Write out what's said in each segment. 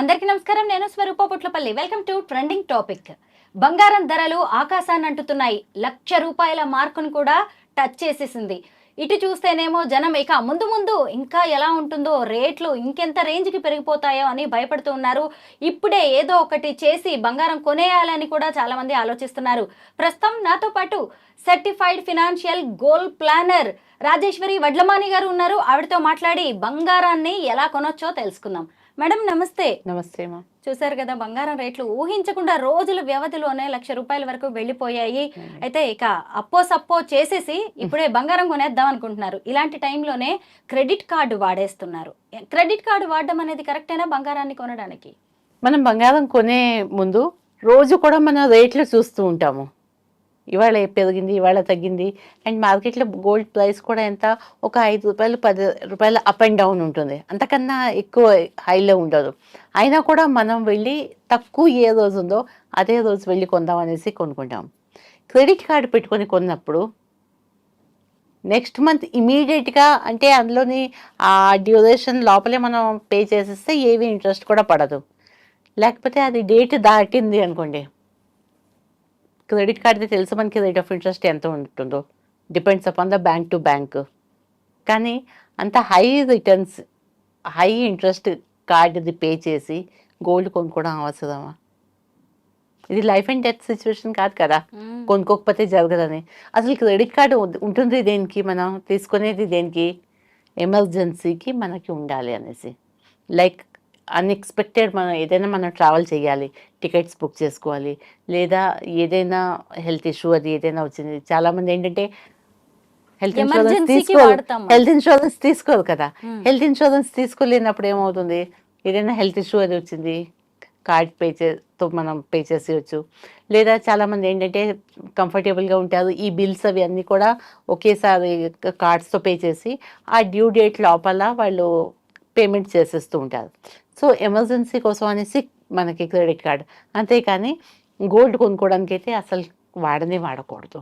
అందరికీ నమస్కారం. నేను Swaroopa Putlapalli. Welcome to trending topic బంగారం ధరలు ఆకాశాన్ని అంటుతున్నాయి. లక్ష రూపాయల మార్కును కూడా టచ్ చేసేసింది. ఇటు చూస్తేనేమో జనం ఇక ముందు ముందు ఇంకా ఎలా ఉంటుందో రేట్లు ఇంకెంత రేంజ్కి పెరిగిపోతాయో అని భయపడుతూ ఉన్నారు. ఇప్పుడే ఏదో ఒకటి చేసి బంగారం కొనేయాలని కూడా చాలామంది ఆలోచిస్తున్నారు. ప్రస్తుతం నాతో పాటు certified financial goal planner Rajeshwari Vadlamani garu ఉన్నారు. ఆవిడతో మాట్లాడి బంగారాన్ని ఎలా కొనొచ్చో తెలుసుకుందాం. మేడం నమస్తే. నమస్తే మా. చూసారు కదా బంగారం రేట్లు ఊహించకుండా రోజుల వ్యవధిలోనే లక్ష రూపాయల వరకు వెళ్ళిపోయాయి. అయితే ఇక అప్పో సప్పో చేసేసి ఇప్పుడే బంగారం కొనేద్దాం అనుకుంటున్నారు. ఇలాంటి టైంలోనే క్రెడిట్ కార్డు వాడేస్తున్నారు. క్రెడిట్ కార్డు వాడడం అనేది కరెక్టేనా బంగారాన్ని కొనడానికి? మనం బంగారం కొనే ముందు రోజు కూడా మనం రేట్లు చూస్తూ ఉంటాము. ఇవాళ పెరిగింది ఇవాళ తగ్గింది. అండ్ మార్కెట్లో గోల్డ్ ప్రైస్ కూడా ఎంత? ఒక ఐదు రూపాయలు పది రూపాయలు అప్ అండ్ డౌన్ ఉంటుంది. అంతకన్నా ఎక్కువ హైలో ఉండదు. అయినా కూడా మనం వెళ్ళి తక్కువ ఏ రోజు ఉందో అదే రోజు వెళ్ళి కొందాం అనేసి కొనుక్కుంటాం. క్రెడిట్ కార్డు పెట్టుకొని కొన్నప్పుడు నెక్స్ట్ మంత్ ఇమీడియట్గా అంటే అందులోని ఆ డ్యూరేషన్ లోపలే మనం పే చేసేస్తే ఏవి ఇంట్రెస్ట్ కూడా పడదు. లేకపోతే అది డేట్ దాటింది అనుకోండి. క్రెడిట్ కార్డ్ది తెలుసు మనకి రేట్ ఆఫ్ ఇంట్రెస్ట్ ఎంత ఉంటుందో. Depends upon the bank to bank కానీ అంత హై రిటర్న్స్ హై ఇంట్రెస్ట్ కార్డుది పే చేసి గోల్డ్ కొనుక్కోవడం అవసరమా? ఇది లైఫ్ అండ్ డెత్ సిచ్యువేషన్ కాదు కదా. కొనుక్కోకపోతే జరగదని. అసలు క్రెడిట్ కార్డు ఉంటుంది దేనికి? మనం తీసుకునేది దేనికి? ఎమర్జెన్సీకి మనకి ఉండాలి అనేసి. లైక్ అన్ఎక్స్పెక్టెడ్ మనం ఏదైనా మనం ట్రావెల్ చేయాలి టికెట్స్ బుక్ చేసుకోవాలి లేదా ఏదైనా హెల్త్ ఇష్యూ అది ఏదైనా వచ్చింది చాలామంది ఏంటంటే హెల్త్ ఇన్సూరెన్స్ తీసుకోరు వాడతాం. హెల్త్ ఇన్సూరెన్స్ తీసుకోరు కదా Hmm. హెల్త్ ఇన్సూరెన్స్ తీసుకోలేనప్పుడు ఏమవుతుంది ఏదైనా హెల్త్ ఇష్యూ అది వచ్చింది కార్డ్ పే చేతో మనం పే చేసేయచ్చు లేదా చాలామంది ఏంటంటే కంఫర్టబుల్గా ఉంటారు ఈ బిల్స్ అవి అన్నీ కూడా ఒకేసారి కార్డ్స్తో పే చేసి ఆ డ్యూ డేట్ లోపల వాళ్ళు పేమెంట్ చేసేస్తూ ఉంటారు. సో ఎమర్జెన్సీ కోసం అనేసి మనకి క్రెడిట్ కార్డ్. అంతేకాని గోల్డ్ కొనుక్కోవడానికి అయితే అసలు వాడనే వాడకూడదు.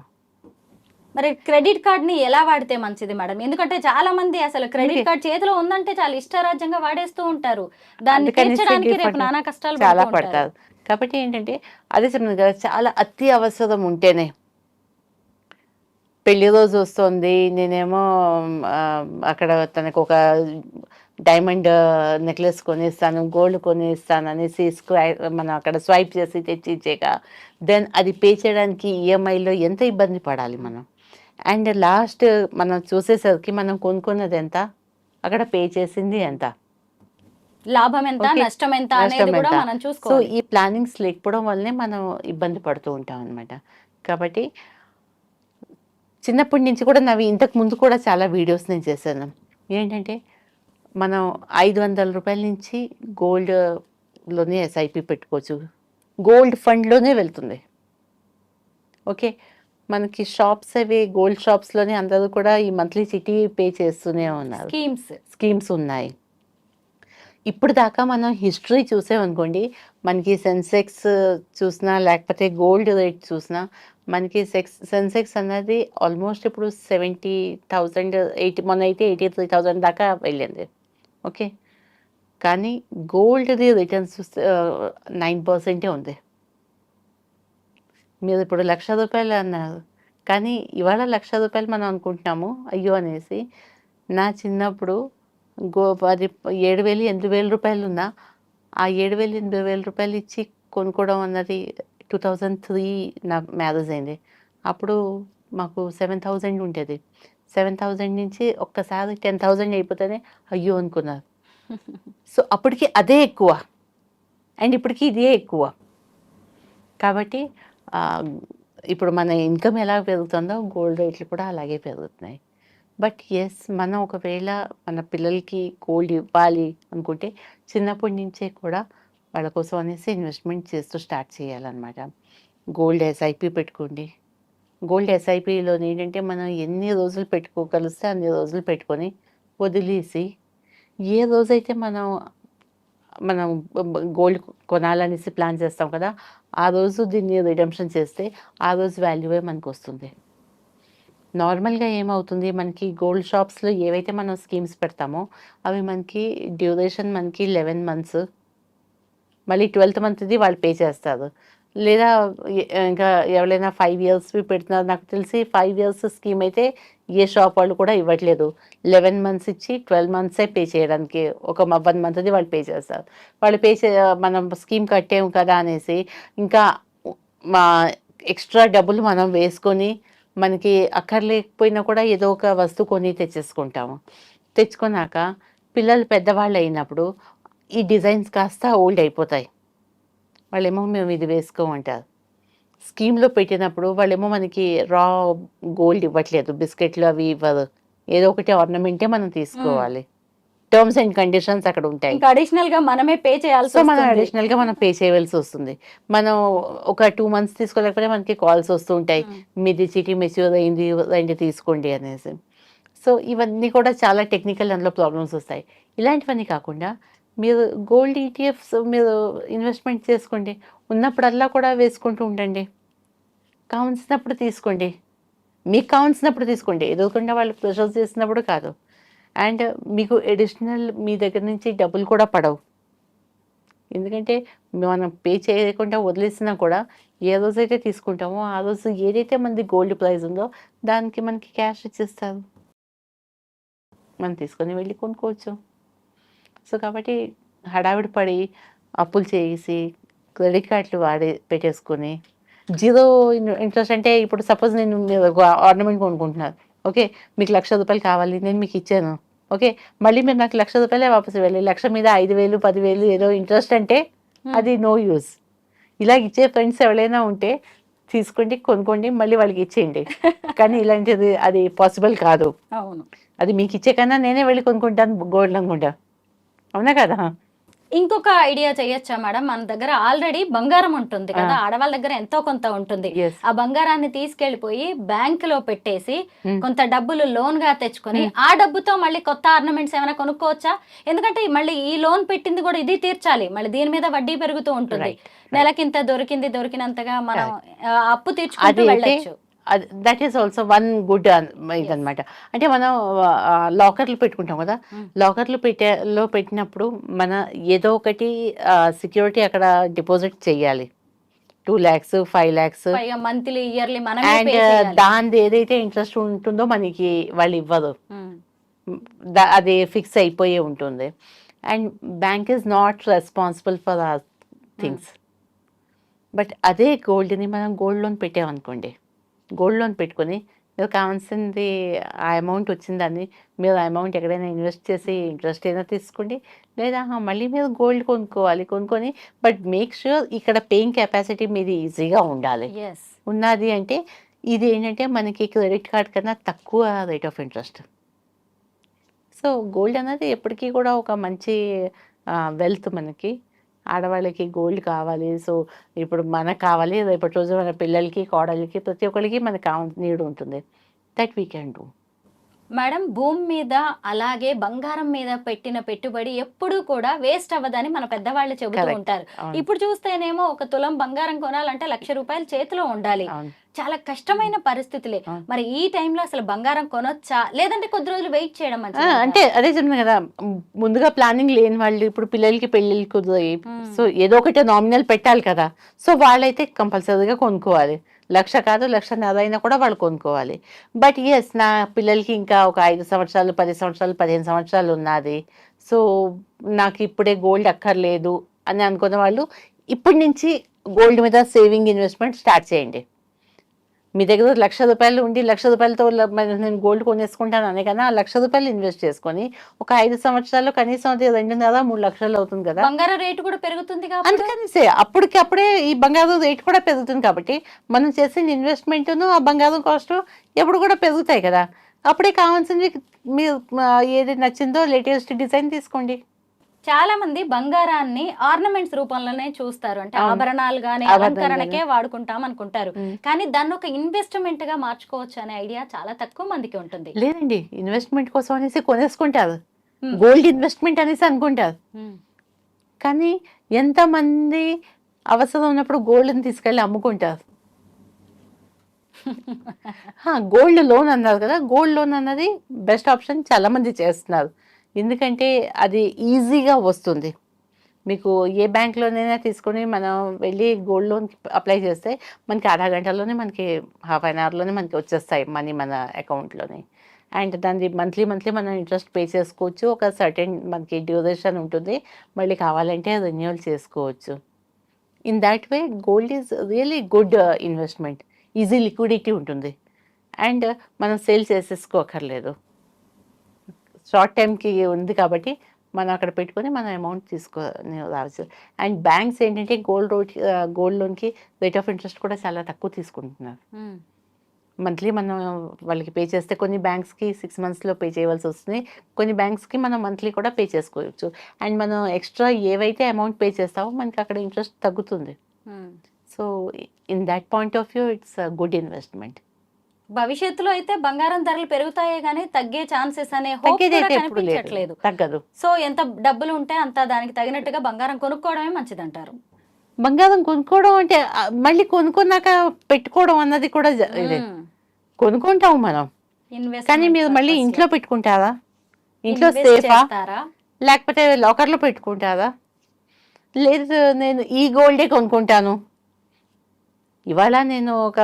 మరి క్రెడిట్ కార్డ్ని ఎలా వాడితే మంచిది మేడం? ఎందుకంటే చాలా మంది అసలు క్రెడిట్. కార్డ్ చేతిలో ఉందంటే చాలా ఇష్టరాజ్యంగా వాడేస్తూ ఉంటారు. దాన్ని తీర్చడానికి రేపు నానా కష్టాలు చాలా. పడతారు. కాబట్టి ఏంటంటే అదే చెప్పింది కదా చాలా అతి అవసరం ఉంటేనే. పెళ్ళి రోజు వస్తుంది నేనేమో అక్కడ తనకు ఒక డైమండ్ నెక్లెస్ కొనిస్తాను గోల్డ్ కొనిస్తాను అనేసి స్క్వై మనం అక్కడ స్వైప్ చేసి తెచ్చి ఇచ్చాక దెన్ అది పే చేయడానికి ఈఎంఐలో ఎంత ఇబ్బంది పడాలి మనం? అండ్ లాస్ట్ మనం చూసేసరికి మనం కొనుక్కున్నది ఎంత? అక్కడ పే చేసింది ఎంత? లాభం ఎంత. నష్టం ఎంత అనేది నష్టం కూడా ఎంత? మనం సో ఈ ప్లానింగ్స్ లేకపోవడం వల్లనే మనం ఇబ్బంది పడుతూ ఉంటాం అనమాట కాబట్టి చిన్నప్పటి నుంచి కూడా నావి ఇంతకు ముందు కూడా చాలా వీడియోస్ నేను చేశాను. ఏంటంటే మనం ఐదు వందల రూపాయల నుంచి గోల్డ్లోనే ఎస్ఐపి పెట్టుకోవచ్చు. గోల్డ్ ఫండ్లోనే వెళ్తుంది. ఓకే? మనకి షాప్స్ అవి గోల్డ్ షాప్స్లోనే అందరూ కూడా ఈ మంత్లీ చిటీ పే చేస్తూనే ఉన్నారు. స్కీమ్స్. స్కీమ్స్ ఉన్నాయి. ఇప్పుడు దాకా మనం హిస్టరీ చూసామనుకోండి మనకి సెన్సెక్స్ చూసినా లేకపోతే గోల్డ్ రేట్ చూసినా మనకి సెక్స్ సెన్సెక్స్ అన్నది ఆల్మోస్ట్ ఇప్పుడు సెవెంటీ థౌజండ్ ఎయిటీ మొన్న అయితే ఎయిటీ త్రీ థౌజండ్ దాకా వెళ్ళింది. ఓకే? కానీ గోల్డ్ది రిటర్న్స్ చూస్తే నైన్ పర్సెంటే ఉంది. మీరు ఇప్పుడు లక్ష రూపాయలు అన్నారు. కానీ ఇవాళ లక్ష రూపాయలు మనం అనుకుంటున్నాము అయ్యో అనేసి. నా చిన్నప్పుడు గో అది ఏడు వేలు ఎనిమిది వేల రూపాయలు ఉన్నా ఆ ఏడు వేలు ఎనిమిది వేల రూపాయలు ఇచ్చి కొనుక్కోవడం అన్నది టూ థౌజండ్ త్రీ నా మ్యారేజ్ అయింది. అప్పుడు మాకు సెవెన్ థౌజండ్ ఉండేది. సెవెన్ థౌజండ్ నుంచి ఒక్కసారి టెన్ థౌజండ్ అయిపోతేనే అయ్యో అనుకున్నారు. సో అప్పటికి అదే ఎక్కువ. అండ్ ఇప్పటికి ఇదే ఎక్కువ. కాబట్టి ఇప్పుడు మన ఇన్కమ్ ఎలా పెరుగుతుందో గోల్డ్ రేట్లు కూడా అలాగే పెరుగుతున్నాయి. బట్ ఎస్ మనం ఒకవేళ మన పిల్లలకి గోల్డ్ ఇవ్వాలి అనుకుంటే చిన్నప్పటి నుంచే కూడా వాళ్ళ కోసం అనేసి ఇన్వెస్ట్మెంట్ చేస్తూ స్టార్ట్ చేయాలన్నమాట. గోల్డ్ ఎస్ఐపి పెట్టుకోండి గోల్డ్ ఎస్ఐపిలో ఏంటంటే మనం ఎన్ని రోజులు పెట్టుకోగలిస్తే అన్ని రోజులు పెట్టుకొని వదిలేసి ఏ రోజైతే మనం మనం గోల్డ్ కొనాలనేసి ప్లాన్ చేస్తాం కదా ఆ రోజు దీన్ని రిడెంప్షన్ చేస్తే ఆ రోజు వాల్యూవే మనకు వస్తుంది. నార్మల్గా ఏమవుతుంది? మనకి గోల్డ్ షాప్స్లో ఏవైతే మనం స్కీమ్స్ పెడతామో అవి మనకి డ్యూరేషన్ మనకి లెవెన్ మంత్స్ మళ్ళీ ట్వెల్త్ మంత్ది వాళ్ళు పే చేస్తారు. లేదా ఇంకా ఎవరైనా ఫైవ్ ఇయర్స్వి పెడుతున్నారు. నాకు తెలిసి ఫైవ్ ఇయర్స్ స్కీమ్ అయితే ఏ షాప్ వాళ్ళు కూడా ఇవ్వట్లేదు. లెవెన్ మంత్స్ ఇచ్చి ట్వెల్వ్ మంత్సే పే చేయడానికి ఒక వన్ మంత్ది వాళ్ళు పే చేస్తారు. వాళ్ళు పే చే మనం స్కీమ్ కట్టాము కదా అనేసి ఇంకా మా ఎక్స్ట్రా డబ్బులు మనం వేసుకొని మనకి అక్కర్లేకపోయినా కూడా ఏదో ఒక వస్తువు కొని తెచ్చేసుకుంటాము. తెచ్చుకున్నాక పిల్లలు పెద్దవాళ్ళు అయినప్పుడు ఈ డిజైన్స్ కాస్త ఓల్డ్ అయిపోతాయి. వాళ్ళేమో మేము ఇది వేసుకోమంటారు. స్కీమ్లో పెట్టినప్పుడు వాళ్ళేమో మనకి రా గోల్డ్ ఇవ్వట్లేదు బిస్కెట్లు అవి ఇవ్వరు ఏదో ఒకటి ఆర్నమెంటే మనం తీసుకోవాలి. టర్మ్స్ అండ్ కండిషన్స్ అక్కడ ఉంటాయి. ఇంకా అడిషనల్గా మనమే పే చేయాల్సి సో మనం. అడిషనల్గా మనం పే చేయవలసి వస్తుంది. మనం ఒక టూ మంత్స్ తీసుకోలేకపోతే మనకి కాల్స్ వస్తూ ఉంటాయి. మీది సిటీ మెచ్యూర్ అయింది రండి తీసుకోండి అనేసి. సో ఇవన్నీ కూడా చాలా టెక్నికల్ అందులో ప్రాబ్లమ్స్ వస్తాయి. ఇలాంటివన్నీ కాకుండా మీరు గోల్డ్ ఈటీఎఫ్స్ మీరు ఇన్వెస్ట్మెంట్ చేసుకోండి. ఉన్నప్పుడల్లా కూడా వేసుకుంటూ ఉండండి. కావలసినప్పుడు తీసుకోండి. మీకు కావాల్సినప్పుడు తీసుకోండి. ఎదురుకుండా వాళ్ళు ప్రెషర్ చేసినప్పుడు కాదు. అండ్ మీకు అడిషనల్ మీ దగ్గర నుంచి డబ్బులు కూడా పడవు. ఎందుకంటే మనం పే చేయకుండా వదిలేసినా కూడా ఏ రోజైతే తీసుకుంటామో ఆ రోజు ఏదైతే మనది గోల్డ్ ప్రైజ్ ఉందో దానికి మనకి క్యాష్ ఇచ్చేస్తారు. మనం తీసుకొని వెళ్ళి కొనుక్కోవచ్చు. సో కాబట్టి హడావిడి పడి అప్పులు చేసి క్రెడిట్ కార్డులు వాడి పెట్టేసుకొని జీరో ఇంట్రెస్ట్ అంటే ఇప్పుడు సపోజ్ నేను ఆర్నమెంట్ కొనుక్కుంటున్నారు ఓకే మీకు లక్ష రూపాయలు కావాలి నేను మీకు ఇచ్చాను ఓకే మళ్ళీ మీరు నాకు లక్ష రూపాయలే వాపసు వెళ్ళి లక్ష మీద ఐదు వేలు పదివేలు ఏదో ఇంట్రెస్ట్ అంటే. అది నో యూస్ ఇలా ఇచ్చే ఫ్రెండ్స్ ఎవరైనా ఉంటే తీసుకోండి కొనుక్కోండి మళ్ళీ వాళ్ళకి ఇచ్చేయండి. కానీ ఇలాంటిది అది పాసిబుల్ కాదు. అవును. అది మీకు ఇచ్చే కన్నా నేనే వెళ్ళి కొనుక్కుంటాను గోల్డ్ అనుకుంటా. అవునా కదా? ఇంకొక ఐడియా చేయొచ్చా మేడం? మన దగ్గర ఆల్రెడీ బంగారం ఉంటుంది కదా. ఆడవాళ్ళ దగ్గర ఎంతో కొంత ఉంటుంది. ఆ బంగారాన్ని తీసుకెళ్ళిపోయి బ్యాంక్లో పెట్టేసి Hmm. కొంత డబ్బులు లోన్గా తెచ్చుకొని Hmm. ఆ డబ్బుతో మళ్ళీ కొత్త ఆర్నమెంట్స్ ఏమైనా కొనుక్కోవచ్చా? ఎందుకంటే మళ్ళీ ఈ లోన్ పెట్టింది కూడా ఇది తీర్చాలి. మళ్ళీ దీని మీద వడ్డీ పెరుగుతూ ఉంటుంది. నెలకింత దొరికింది దొరికినంతగా మనం అప్పు తీర్చుకుంటూ వెళ్ళొచ్చు. That is also one good ఇదనమాట అంటే మనం లాకర్లు పెట్టుకుంటాం కదా. లాకర్లు పెట్టే లో పెట్టినప్పుడు మన ఏదో ఒకటి సెక్యూరిటీ అక్కడ డిపాజిట్ చేయాలి. Two lakhs five lakhs monthly yearly and. దాని ఏదైతే ఇంట్రెస్ట్ ఉంటుందో మనకి వాళ్ళు ఇవ్వదు. అది ఫిక్స్ అయిపోయి ఉంటుంది. And bank is not responsible for our things but అదే గోల్డ్ని మనం గోల్డ్ లోన్ పెట్టామనుకోండి. గోల్డ్ లోన్ పెట్టుకొని మీరు కావాల్సింది ఆ అమౌంట్ వచ్చిందని మీరు ఆ అమౌంట్ ఎక్కడైనా ఇన్వెస్ట్ చేసి ఇంట్రెస్ట్ అయినా తీసుకోండి. లేదా "ఆహా, మళ్ళీ మీరు గోల్డ్ కొనుక్కోవాలి కొనుక్కొని బట్ మేక్ షూర్ ఇక్కడ పేయింగ్ కెపాసిటీ మీది ఈజీగా ఉండాలి. ఉన్నది అంటే ఇది ఏంటంటే మనకి క్రెడిట్ కార్డ్ కన్నా తక్కువ rate of interest. So gold అనేది ఎప్పటికీ కూడా ఒక మంచి వెల్త్ మనకి. ఆడవాళ్ళకి గోల్డ్ కావాలి. సో ఇప్పుడు మనకు కావాలి. రేపటి రోజు మన పిల్లలకి కోడలికి ప్రతి ఒక్కరికి మనకు కావాలి నీడ్ ఉంటుంది. That we can do madam భూమి మీద అలాగే బంగారం మీద పెట్టిన పెట్టుబడి ఎప్పుడూ కూడా వేస్ట్ అవ్వదని మన పెద్దవాళ్ళు చెబుతూ. ఉంటారు. ఇప్పుడు చూస్తేనేమో ఒక తులం బంగారం కొనాలంటే లక్ష రూపాయలు చేతిలో ఉండాలి. చాలా కష్టమైన పరిస్థితులే. మరి ఈ టైంలో అసలు బంగారం కొనొచ్చా? లేదంటే కొద్ది రోజులు వెయిట్ చేయడం? అంటే అదే చెప్తున్నా కదా ముందుగా ప్లానింగ్ లేని వాళ్ళు ఇప్పుడు పిల్లలకి పెళ్ళిళ్ళు కుదిరాయి. సో ఏదో ఒకటి నామినల్ పెట్టాలి కదా. సో వాళ్ళైతే కంపల్సరీగా కొనుక్కోవాలి. లక్ష కాదు లక్ష అయినా కూడా వాళ్ళు కొనుక్కోవాలి. బట్ ఎస్ నా పిల్లలకి ఇంకా ఒక ఐదు సంవత్సరాలు పది సంవత్సరాలు పదిహేను సంవత్సరాలు ఉన్నది. సో నాకు ఇప్పుడే గోల్డ్ అక్కర్లేదు అని అనుకున్న వాళ్ళు ఇప్పటి నుంచి గోల్డ్ మీద సేవింగ్ ఇన్వెస్ట్మెంట్ స్టార్ట్ చేయండి. మీ దగ్గర లక్ష రూపాయలు ఉండి లక్ష రూపాయలతో నేను గోల్డ్ కొనేసుకుంటాను అనే కన్నా ఆ లక్ష రూపాయలు ఇన్వెస్ట్ చేసుకొని ఒక ఐదు సంవత్సరాలు కనీసం అది రెండున్నర మూడు లక్షలు అవుతుంది కదా. బంగారం రేటు కూడా పెరుగుతుంది అందుకని అప్పటికి అప్పుడే ఈ బంగారం రేట్ కూడా పెరుగుతుంది కాబట్టి మనం చేసిన ఇన్వెస్ట్మెంట్ను ఆ బంగారం కాస్ట్ ఎప్పుడు కూడా పెరుగుతాయి కదా. అప్పుడే కావాల్సింది మీరు ఏది నచ్చిందో లేటెస్ట్ డిజైన్ తీసుకోండి. చాలా మంది బంగారాన్ని ఆర్నమెంట్స్ రూపంలోనే చూస్తారు అంటే. ఆభరణాలు గానీ అలంకరణకే వాడుకుంటాం అనుకుంటారు. కానీ దాన్ని ఒక ఇన్వెస్ట్మెంట్గా మార్చుకోవచ్చు అనే ఐడియా చాలా తక్కువ మందికి ఉంటుంది లేదండి ఇన్వెస్ట్మెంట్ కోసం అనేసి కొనేసుకుంటారు. గోల్డ్ ఇన్వెస్ట్మెంట్ అనేసి అనుకుంటారు. కానీ ఎంతమంది అవసరం ఉన్నప్పుడు గోల్డ్ని తీసుకెళ్ళి అమ్ముకుంటారు గోల్డ్ లోన్ అన్నారు కదా గోల్డ్ లోన్ అన్నది బెస్ట్ ఆప్షన్ చాలా మంది చేస్తున్నారు ఎందుకంటే అది ఈజీగా వస్తుంది. మీకు ఏ బ్యాంక్లోనైనా తీసుకొని మనం వెళ్ళి గోల్డ్ లోన్ అప్లై చేస్తే మనకి అర్ధ గంటలోనే మనకి హాఫ్ అన్ అవర్లోనే మనకి వచ్చేస్తాయి మనీ మన అకౌంట్లోని. అండ్ దాన్ని మంత్లీ మంత్లీ మనం ఇంట్రెస్ట్ పే చేసుకోవచ్చు. ఒక సర్టెన్ మనకి డ్యూరేషన్ ఉంటుంది. మళ్ళీ కావాలంటే రెన్యూవల్ చేసుకోవచ్చు. In that way gold is really good investment easy liquidity ఉంటుంది. అండ్ మనం సేల్ చేసేసుకోకర్లేదు. షార్ట్ టైంకి ఉంది కాబట్టి మనం అక్కడ పెట్టుకొని మనం అమౌంట్ తీసుకొని రావచ్చు అండ్ బ్యాంక్స్ ఏంటంటే గోల్డ్ రోడ్ గోల్డ్ లోన్కి రేట్ ఆఫ్ ఇంట్రెస్ట్ కూడా చాలా తక్కువ తీసుకుంటున్నారు. మంత్లీ మనం వాళ్ళకి పే చేస్తే కొన్ని బ్యాంక్స్కి సిక్స్ మంత్స్లో పే చేయవలసి వస్తుంది. కొన్ని బ్యాంక్స్కి మనం మంత్లీ కూడా పే చేసుకోవచ్చు. అండ్ మనం ఎక్స్ట్రా ఏవైతే అమౌంట్ పే చేస్తామో మనకి అక్కడ ఇంట్రెస్ట్ తగ్గుతుంది. So in that point of view it's good investment భవిష్యత్తులో అయితే బంగారం ధరలు పెరుగుతాయే గానీ తగ్గే ఛాన్సెస్ అనే కనిపించట్లేదు. లేదు. తగ్గదు. సో ఎంత డబ్బులు ఉంటే అంత దానికి తగినట్టుగా బంగారం కొనుక్కోవడమే మంచిదంటారు. బంగారం కొనుక్కోవడం అంటే మళ్ళీ కొనుక్కున్నాక పెట్టుకోవడం అన్నది కూడా కొనుక్కుంటాం మనం. కానీ మీరు మళ్ళీ ఇంట్లో పెట్టుకుంటారా? ఇంట్లో సేఫా లేకపోతే లాకర్లో పెట్టుకుంటారా? లేదు నేను ఈ గోల్డే కొనుక్కుంటాను. ఇవాళ నేను ఒక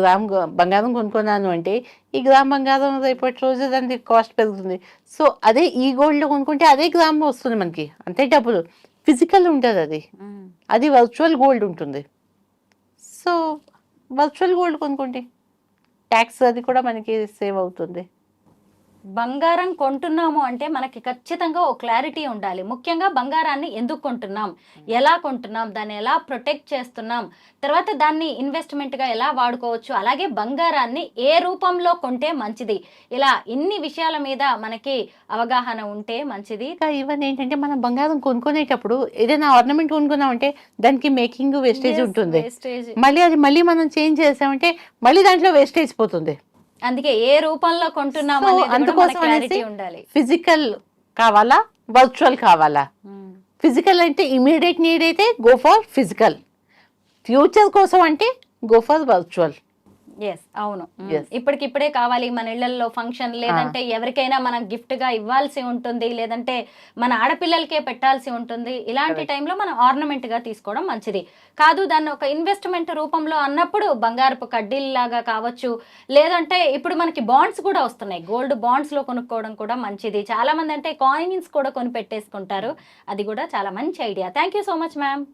గ్రామ్ బంగారం కొనుక్కున్నాను అంటే ఈ గ్రామ్ బంగారం రేపటి రోజు దానికి కాస్ట్ పెరుగుతుంది. సో అదే ఈ గోల్డ్ కొనుక్కుంటే అదే గ్రామ్ వస్తుంది మనకి. అంతే డబ్బులు. ఫిజికల్ ఉంటుంది అది. అది వర్చువల్ గోల్డ్ ఉంటుంది. సో వర్చువల్ గోల్డ్ కొనుక్కోండి ట్యాక్స్ అది కూడా మనకి సేవ్ అవుతుంది. బంగారం కొంటున్నాము అంటే మనకి ఖచ్చితంగా ఒక క్లారిటీ ఉండాలి. ముఖ్యంగా బంగారాన్ని ఎందుకు కొంటున్నాం? ఎలా కొంటున్నాం? దాన్ని ఎలా ప్రొటెక్ట్ చేస్తున్నాం? తర్వాత దాన్ని ఇన్వెస్ట్మెంట్గా ఎలా వాడుకోవచ్చు? అలాగే బంగారాన్ని ఏ రూపంలో కొంటే మంచిది? ఇలా ఇన్ని విషయాల మీద మనకి అవగాహన ఉంటే మంచిది. ఇవన్నీ ఏంటంటే మనం బంగారం కొనుక్కునేటప్పుడు ఏదైనా ఆర్నమెంట్ కొనుక్కున్నామంటే దానికి మేకింగ్ వేస్టేజ్ ఉంటుంది. మళ్ళీ అది మళ్ళీ మనం చేంజ్ చేసామంటే మళ్ళీ దాంట్లో వేస్టేజ్ పోతుంది. అందుకే ఏ రూపంలో కొంటున్నాం So, అనేది కూడా అందుకోసం అనేసి ఉండాలి. ఫిజికల్ కావాలా? వర్చువల్ కావాలా? ఫిజికల్ అంటే ఇమీడియట్ నీడ్ అయితే గో ఫర్ ఫిజికల్ ఫ్యూచర్ కోసం అంటే గో ఫర్ వర్చువల్ ఎస్ అవును. Yes. ఇప్పటికిప్పుడే కావాలి మన ఇళ్ళలో ఫంక్షన్ లేదంటే ఎవరికైనా మనం గిఫ్ట్గా ఇవ్వాల్సి ఉంటుంది లేదంటే మన ఆడపిల్లలకే పెట్టాల్సి ఉంటుంది. ఇలాంటి. టైంలో మనం ఆర్నమెంట్గా తీసుకోవడం మంచిది. కాదు దాన్ని ఒక ఇన్వెస్ట్మెంట్ రూపంలో అన్నప్పుడు బంగారపు కడ్డీల్లాగా కావచ్చు లేదంటే ఇప్పుడు మనకి బాండ్స్ కూడా వస్తున్నాయి. గోల్డ్ బాండ్స్లో కొనుక్కోవడం కూడా మంచిది. చాలా మంది అంటే కాయిన్స్ కూడా కొని పెట్టేసుకుంటారు అది కూడా చాలా మంచి idea. Thank you so much ma'am